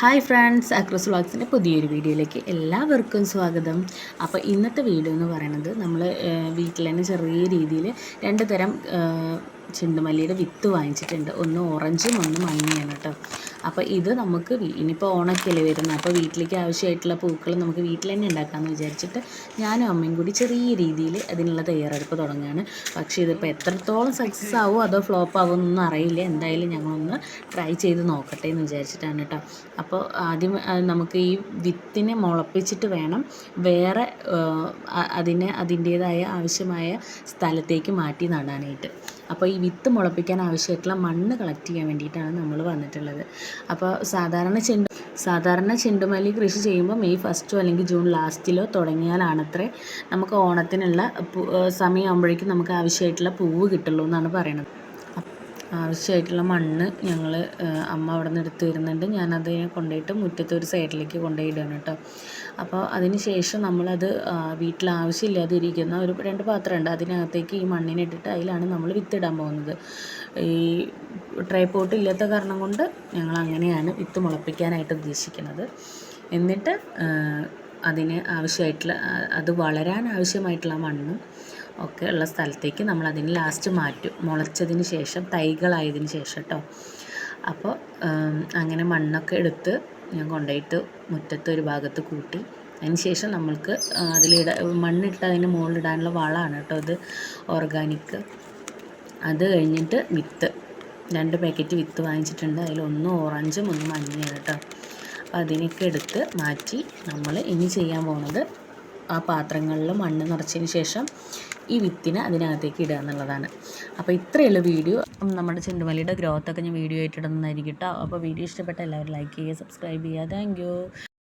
Hi friends അക്രസ് വ്ളോഗ്സിന്റെ പുതിയൊരു വീഡിയോയിലേക്ക് എല്ലാവർക്കും സ്വാഗതം. അപ്പോൾ ഇന്നത്തെ വീഡിയോ എന്ന് പറയുന്നത് നമ്മൾ വീട്ടിൽ തന്നെ ചെറിയ രീതിയിൽ രണ്ട് തരം ചെണ്ടുമല്ലിയുടെ വിത്ത് വാങ്ങിച്ചിട്ടുണ്ട്. ഒന്ന് ഓറഞ്ചും ഒന്ന് മഞ്ഞയാണ് കേട്ടോ. അപ്പോൾ ഇത് നമുക്ക് ഇനിയിപ്പോൾ ഓണക്കല്ലേ വരുന്നത്. അപ്പോൾ വീട്ടിലേക്ക് ആവശ്യമായിട്ടുള്ള പൂക്കൾ നമുക്ക് വീട്ടിൽ തന്നെ ഉണ്ടാക്കാമെന്ന് വിചാരിച്ചിട്ട് ഞാനും അമ്മയും കൂടി ചെറിയ രീതിയിൽ അതിനുള്ള തയ്യാറെടുപ്പ് തുടങ്ങുകയാണ്. പക്ഷേ ഇതിപ്പോൾ എത്രത്തോളം സക്സസ് ആവുമോ അതോ ഫ്ലോപ്പ് ആവുമോ എന്നൊന്നും അറിയില്ല. എന്തായാലും ഞങ്ങളൊന്ന് ട്രൈ ചെയ്ത് നോക്കട്ടെ എന്ന് വിചാരിച്ചിട്ടാണ് കേട്ടോ. അപ്പോൾ ആദ്യം നമുക്ക് ഈ വിത്തിനെ മുളപ്പിച്ചിട്ട് വേണം വേറെ അതിനെ അതിന്റേതായ ആവശ്യമായ സ്ഥലത്തേക്ക് മാറ്റി നടാനായിട്ട്. അപ്പോൾ ഈ വിത്ത് മുളപ്പിക്കാൻ ആവശ്യമായിട്ടുള്ള മണ്ണ് കളക്ട് ചെയ്യാൻ വേണ്ടിയിട്ടാണ് നമ്മൾ വന്നിട്ടുള്ളത്. അപ്പോൾ സാധാരണ ചെണ്ടു സാധാരണ ചെണ്ടുമല്ലി കൃഷി ചെയ്യുമ്പോൾ മെയ് ഫസ്റ്റോ അല്ലെങ്കിൽ ജൂൺ ലാസ്റ്റിലോ തുടങ്ങിയാലാണത്രേ നമുക്ക് ഓണത്തിനുള്ള സമയമാകുമ്പോഴേക്കും നമുക്ക് ആവശ്യമായിട്ടുള്ള പൂവ് കിട്ടുള്ളൂ എന്നാണ് പറയണത് ആവശ്യമായിട്ടുള്ള മണ്ണ് ഞങ്ങൾ അമ്മ അവിടെ നിന്ന് എടുത്ത് വരുന്നുണ്ട് ഞാനത് കൊണ്ടുപോയിട്ട് മുറ്റത്ത് ഒരു സൈഡിലേക്ക് കൊണ്ടുപോയിടുകയാണ് കേട്ടോ. അപ്പോൾ അതിന് ശേഷം നമ്മളത് വീട്ടിൽ ആവശ്യമില്ലാതെ ഇരിക്കുന്ന ഒരു രണ്ട് പാത്രമുണ്ട്. അതിനകത്തേക്ക് ഈ മണ്ണിനെ ഇട്ടിട്ട് അതിലാണ് നമ്മൾ വിത്തിടാൻ പോകുന്നത്. ഈ ട്രൈപ്പോട്ട് ഇല്ലാത്ത കാരണം കൊണ്ട് ഞങ്ങൾ അങ്ങനെയാണ് വിത്ത് മുളപ്പിക്കാനായിട്ട് ഉദ്ദേശിക്കുന്നത്. എന്നിട്ട് അതിന് ആവശ്യമായിട്ടുള്ള അത് വളരാൻ ആവശ്യമായിട്ടുള്ള മണ്ണും ഒക്കെ ഉള്ള സ്ഥലത്തേക്ക് നമ്മൾ അതിന് ലാസ്റ്റ് മാറ്റും. മുളച്ചതിന് ശേഷം തൈകളായതിന് ശേഷം കേട്ടോ അപ്പോൾ അങ്ങനെ മണ്ണൊക്കെ എടുത്ത് ഞാൻ കൊണ്ടുപോയിട്ട് മുറ്റത്ത് ഒരു ഭാഗത്ത് കൂട്ടി. അതിന് ശേഷം നമ്മൾക്ക് അതിലിട മണ്ണിട്ട് അതിന് മുകളിലിടാനുള്ള വളമാണ് കേട്ടോ അത് ഓർഗാനിക്. അത് കഴിഞ്ഞിട്ട് വിത്ത്. രണ്ട് പാക്കറ്റ് വിത്ത് വാങ്ങിച്ചിട്ടുണ്ട്. അതിലൊന്ന് ഓറഞ്ചും ഒന്ന് മഞ്ഞയാണ് കേട്ടോ അപ്പോൾ അതിനൊക്കെ എടുത്ത് മാറ്റി നമ്മൾ ഇനി ചെയ്യാൻ പോകുന്നത് ആ പാത്രങ്ങളിൽ മണ്ണ് നിറച്ചതിന് ശേഷം ഈ വിത്തിനെ അതിനകത്തേക്ക് ഇടുക എന്നുള്ളതാണ്. അപ്പോൾ ഇത്രയുള്ള വീഡിയോ. നമ്മുടെ ചെണ്ടുമല്ലിയുടെ ഗ്രോത്തൊക്കെ ഞാൻ വീഡിയോ ആയിട്ട് ഇടുന്നതായിരിക്കും കേട്ടോ. അപ്പോൾ വീഡിയോ ഇഷ്ടപ്പെട്ട എല്ലാവരും ലൈക്ക് ചെയ്യുക സബ്സ്ക്രൈബ് ചെയ്യുക. താങ്ക്